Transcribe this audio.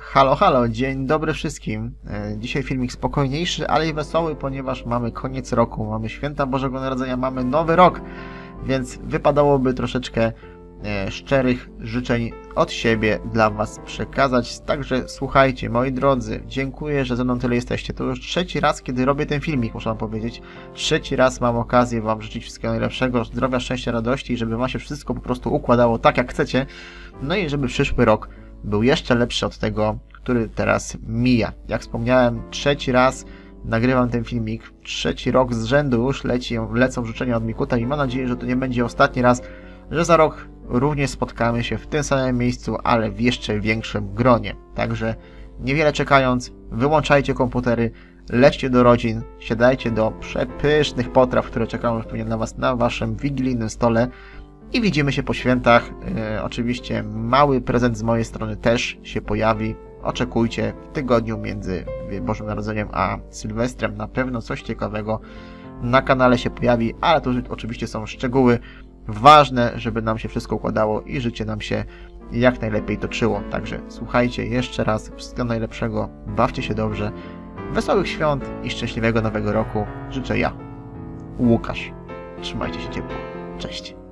Halo, halo, dzień dobry wszystkim. E, Dzisiaj filmik spokojniejszy, ale i wesoły, ponieważ mamy koniec roku, mamy święta Bożego Narodzenia, mamy nowy rok, więc wypadałoby troszeczkę e, szczerych życzeń od siebie dla Was przekazać. Także słuchajcie, moi drodzy, dziękuję, że ze mną tyle jesteście. To już trzeci raz, kiedy robię ten filmik, muszę Wam powiedzieć. Trzeci raz mam okazję Wam życzyć wszystkiego najlepszego, zdrowia, szczęścia, radości i żeby Wam się wszystko po prostu układało tak, jak chcecie. No i żeby przyszły rok był jeszcze lepszy od tego, który teraz mija. Jak wspomniałem, trzeci raz nagrywam ten filmik, trzeci rok z rzędu już leci, lecą życzenia od Mikuta i mam nadzieję, że to nie będzie ostatni raz, że za rok również spotkamy się w tym samym miejscu, ale w jeszcze większym gronie. Także niewiele czekając, wyłączajcie komputery, lećcie do rodzin, siadajcie do przepysznych potraw, które czekają już pewnie na Was na Waszym wigilijnym stole i widzimy się po świętach. E, oczywiście mały prezent z mojej strony też się pojawi. Oczekujcie w tygodniu między Bożym Narodzeniem a Sylwestrem. Na pewno coś ciekawego na kanale się pojawi, ale to oczywiście są szczegóły ważne, żeby nam się wszystko układało i życie nam się jak najlepiej toczyło. Także słuchajcie jeszcze raz, wszystkiego najlepszego, bawcie się dobrze, wesołych świąt i szczęśliwego nowego roku życzę ja, Łukasz. Trzymajcie się ciepło. Cześć.